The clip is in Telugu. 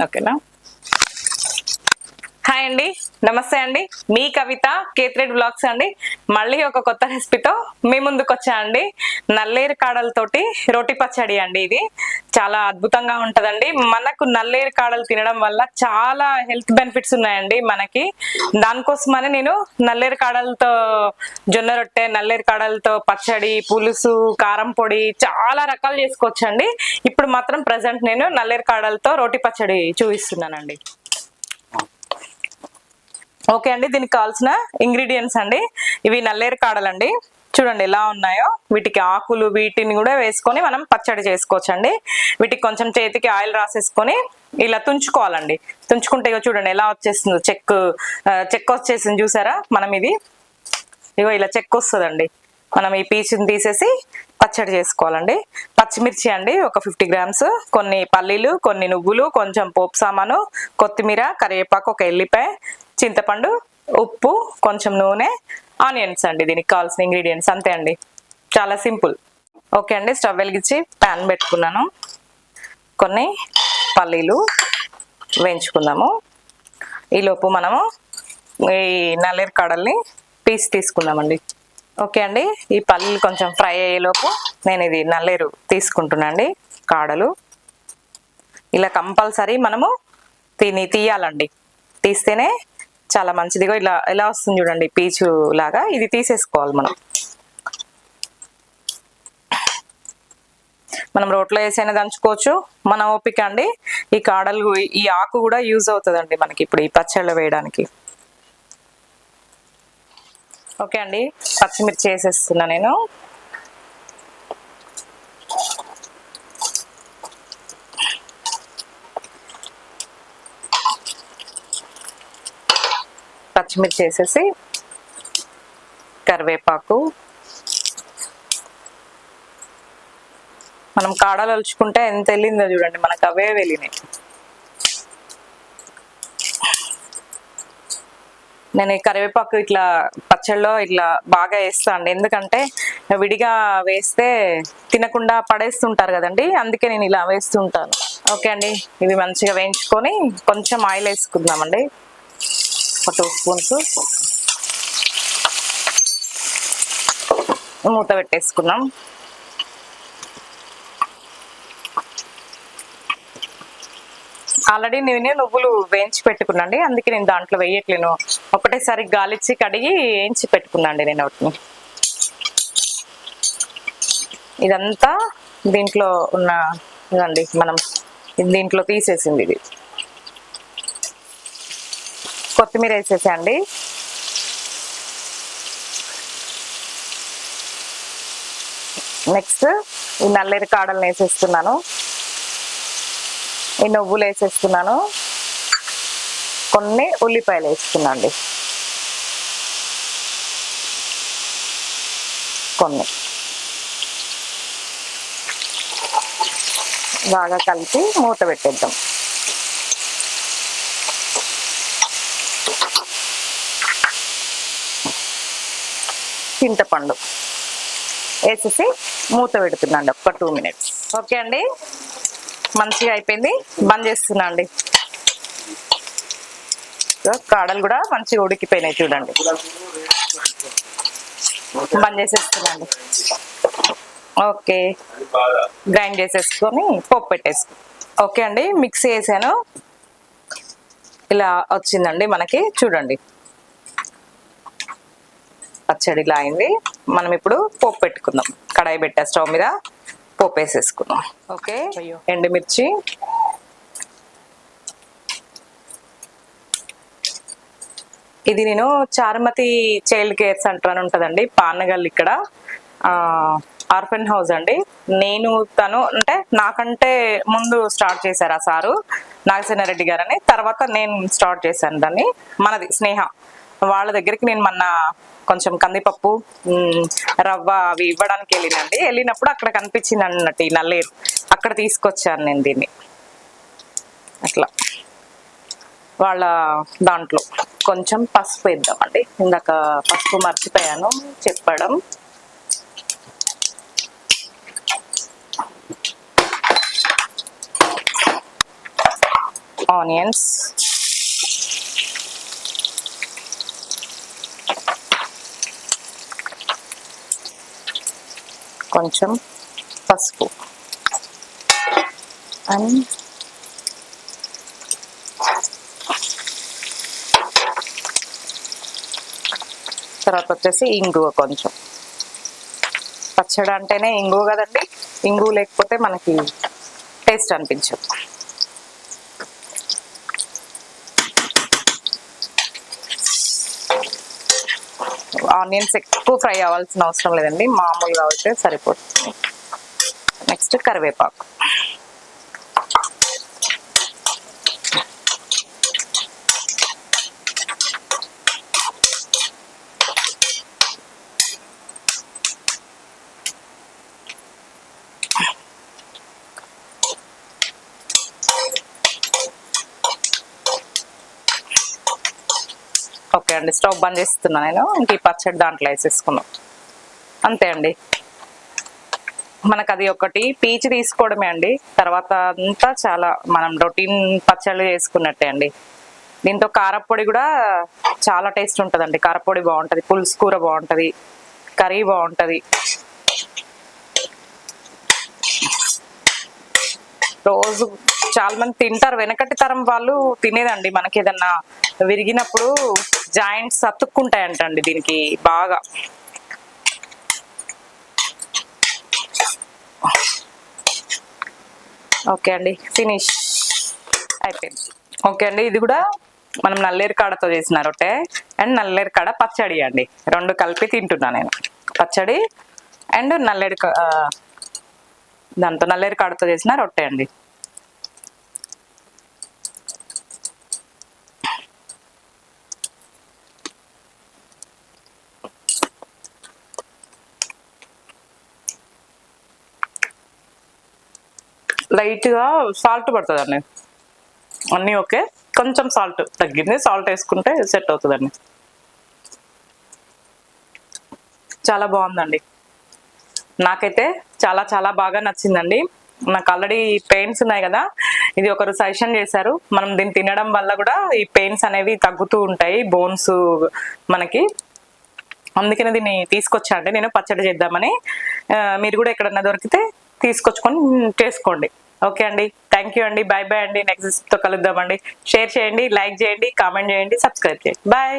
ఓకేనా? హాయ్ అండి. నమస్తే అండి. మీ కవిత కేత్రేడ్ బ్లాగ్స్ అండి. మళ్ళీ ఒక కొత్త రెసిపీతో మీ ముందుకు వచ్చా అండి. నల్లేరు కాడలతోటి రోటి పచ్చడి అండి ఇది. చాలా అద్భుతంగా ఉంటదండి. మనకు నల్లేరు కాడలు తినడం వల్ల చాలా హెల్త్ బెనిఫిట్స్ ఉన్నాయండి మనకి. దానికోసమని నేను నల్లేరు కాడలతో జొన్న రొట్టె నల్లేరు కాడలతో పచ్చడి పులుసు కారం పొడి చాలా రకాలు చేసుకోవచ్చండి. ఇప్పుడు మాత్రం ప్రజెంట్ నేను నల్లేరు కాడలతో రోటి పచ్చడి చూపిస్తున్నానండి. ఓకే అండి దీనికి కావాల్సిన ఇంగ్రీడియంట్స్ అండి. ఇవి నల్లేరు కాడలండి. చూడండి ఎలా ఉన్నాయో. వీటికి ఆకులు వీటిని కూడా వేసుకొని మనం పచ్చడి చేసుకోవచ్చండి. వీటికి కొంచెం చేతికి ఆయిల్ రాసేసుకొని ఇలా తుంచుకోవాలండి. తుంచుకుంటే ఇగో చూడండి ఎలా వచ్చేస్తుందో. చెక్ చెక్ వచ్చేసింది చూసారా? మనం ఇది ఇగో ఇలా చెక్ వస్తుందండి. మనం ఈ పీచుని తీసేసి పచ్చడి చేసుకోవాలండి. పచ్చిమిర్చి అండి ఒక ఫిఫ్టీ గ్రామ్స్. కొన్ని పల్లీలు కొన్ని నువ్వులు కొంచెం పోపు సామాను కొత్తిమీర కరివేపాకు ఒక ఎల్లిపాయ చింతపండు ఉప్పు కొంచెం నూనె ఆనియన్స్ అండి దీనికి కావాల్సిన ఇంగ్రీడియంట్స్. అంతే అండి. చాలా సింపుల్. ఓకే అండి స్టవ్ వెలిగించి ప్యాన్ పెట్టుకున్నాను. కొన్ని పల్లీలు వేయించుకుందాము ఈలోపు మనము ఈ నల్లేరు కడల్ని పీస్ తీసుకుందామండి ఓకే అండి ఈ పల్లీలు కొంచెం ఫ్రై అయ్యేలోపు నేను ఇది నల్లేరు తీసుకుంటున్నాండి కాడలు. ఇలా కంపల్సరీ మనము దీన్ని తీయాలండి. తీస్తేనే చాలా మంచిదిగా ఇలా ఎలా వస్తుంది చూడండి పీచు లాగా. ఇది తీసేసుకోవాలి మనం. మనం రోట్లో వేసైనా దంచుకోవచ్చు. మన ఓపిక అండి. ఈ కాడలు ఈ ఆకు కూడా యూజ్ అవుతుందండి మనకి ఇప్పుడు ఈ పచ్చళ్ళు వేయడానికి. ఓకే అండి. పచ్చిమిర్చి వేసేస్తున్నా నేను. పచ్చిమిర్చి వేసేసి కరివేపాకు. మనం కాడలు అలుచుకుంటే ఎంత వెళ్ళిందో చూడండి మనకు అవే వెళ్ళినాయి నేను ఈ కరివేపాకు ఇట్లా పచ్చళ్ళలో ఇట్లా బాగా వేస్తాను అండి. ఎందుకంటే విడిగా వేస్తే తినకుండా పడేస్తుంటారు కదండి అందుకే నేను ఇలా వేస్తుంటాను. ఓకే అండి ఇవి మంచిగా వేయించుకొని కొంచెం ఆయిల్ వేసుకుందామండి. ఒక టూ స్పూన్స్ మూత పెట్టేసుకున్నాం. ఆల్రెడీ నేను నువ్వులు వేయించి పెట్టుకున్నాండి. అందుకే నేను దాంట్లో వేయట్లేను. ఒకటేసారి గాలిచ్చి కడిగి వేయించి పెట్టుకున్నాండి నేను వాటిని. ఇదంతా దీంట్లో ఉన్న ఇదండి మనం దీంట్లో తీసేసింది ఇది. కొత్తిమీర వేసేసండి నెక్స్ట్ ఈ నల్లేరు కాడల్ని వేసేస్తున్నాను. ఈ నువ్వులు వేసేస్తున్నాను. కొన్ని ఉల్లిపాయలు వేస్తున్నాను అండి కొన్ని. బాగా కలిపి మూత పెట్టేద్దాం. చింతపండు వేసేసి మూత పెడుతున్నాండి ఒక టూ మినిట్స్. ఓకే అండి? మంచిగా అయిపోయింది? బంద్ చేస్తున్నా అండి. కాడలు కూడా మంచిగా ఉడికిపోయినాయి చూడండి. బంద్ చేసేస్తున్నాండి ఓకే. గ్రైండ్ చేసేసుకొని పప్పు పెట్టేసుకో. ఓకే అండి? మిక్సీ వేసాను ఇలా వచ్చిందండి మనకి. చూడండి. పచ్చడి ఇలా అయింది. మనం ఇప్పుడు పోపు పెట్టుకుందాం. కడాయి పెట్టా స్టవ్ మీద. పోపు వేసేసుకుందాం. ఓకే. ఎండుమిర్చి. ఇది నేను చారుమతి చైల్డ్ కేర్ సెంటర్ అని ఉంటుందండి. పానగల్ ఇక్కడ. ఆర్ఫన్ హౌస్ అండి. నేను తను అంటే నాకంటే ముందు స్టార్ట్ చేశారు ఆ సారు. నాగసేనారెడ్డి గారని. తర్వాత నేను స్టార్ట్ చేశాను దాన్ని. మనది స్నేహ. వాళ్ళ దగ్గరికి నేను మొన్న కొంచెం కందిపప్పు రవ్వ అవి ఇవ్వడానికి వెళ్ళినండి. వెళ్ళినప్పుడు అక్కడ కనిపించింది అన్నట్టు ఈ నల్లేరు అక్కడ తీసుకొచ్చాను నేను దీన్ని. అట్లా. వాళ్ళ దాంట్లో కొంచెం పసుపు వేద్దామండి. ఇందాక పసుపు మర్చిపోయాను. చెప్పడం. ఆనియన్స్. కొంచెం పసుపు అండ్ తర్వాత వచ్చేసి ఇంగువ కొంచెం. పచ్చడి అంటేనే ఇంగువ కదండి. ఇంగువ లేకపోతే మనకి టేస్ట్ అనిపించదు. ఆనియన్స్ ఎక్కువ ఫ్రై అవ్వాల్సిన అవసరం లేదండి. మామూలుగా అయితే సరిపోతుంది. నెక్స్ట్ కరివేపాకు. ఓకే అండి. స్టవ్ బంద్ చేస్తున్నా నేను. ఇంక ఈ పచ్చడి దాంట్లో వేసేసుకున్నాం అంతే అండి. మనకు అది ఒకటి. పీచు తీసుకోవడమే అండి. తర్వాత అంతా చాలా మనం రొటీన్ పచ్చళ్ళు చేసుకున్నట్టే అండి. దీంతో కారపొడి కూడా చాలా టేస్ట్ ఉంటుందండి. కారపొడి బాగుంటుంది. పులుసు కూర బాగుంటుంది. కర్రీ బాగుంటుంది. రోజు చాలా మంది తింటారు. వెనకటి తరం వాళ్ళు తినేదండి. మనకి ఏదన్నా విరిగినప్పుడు జాయింట్స్ అతుక్కుంటాయంటండి దీనికి బాగా. ఓకే అండి ఫినిష్ అయిపోయింది. ఓకే అండి ఇది కూడా మనం నల్లేరు కాడతో చేసిన రొట్టె అండ్ నల్లేరు కాడ పచ్చడి అండి. రెండు కలిపి తింటున్నా నేను. పచ్చడి అండ్ నల్లేరు దాంతో నల్లేరు కాడతో చేసిన రొట్టె అండి. లైట్గా సాల్ట్ పడుతుందండి. అన్నీ ఓకే. కొంచెం సాల్ట్ తగ్గింది. సాల్ట్ వేసుకుంటే సెట్ అవుతుందండి. చాలా బాగుందండి. నాకైతే చాలా చాలా బాగా నచ్చిందండి. నాకు ఆల్రెడీ పెయిన్స్ ఉన్నాయి కదా. ఇది ఒకరు సజెషన్ చేశారు. మనం దీన్ని తినడం వల్ల కూడా ఈ పెయిన్స్ అనేవి తగ్గుతూ ఉంటాయి. బోన్స్ మనకి. అందుకనే దీన్ని తీసుకొచ్చా అండి నేను పచ్చడి చేద్దామని. మీరు కూడా ఎక్కడన్నా దొరికితే తీసుకొచ్చుకొని చేసుకోండి. ఓకే అండి. థ్యాంక్ యూ అండి. బాయ్ బాయ్ అండి. నెక్స్ట్తో కలుద్దామండి. షేర్ చేయండి లైక్ చేయండి కామెంట్ చేయండి సబ్స్క్రైబ్ చేయండి. బాయ్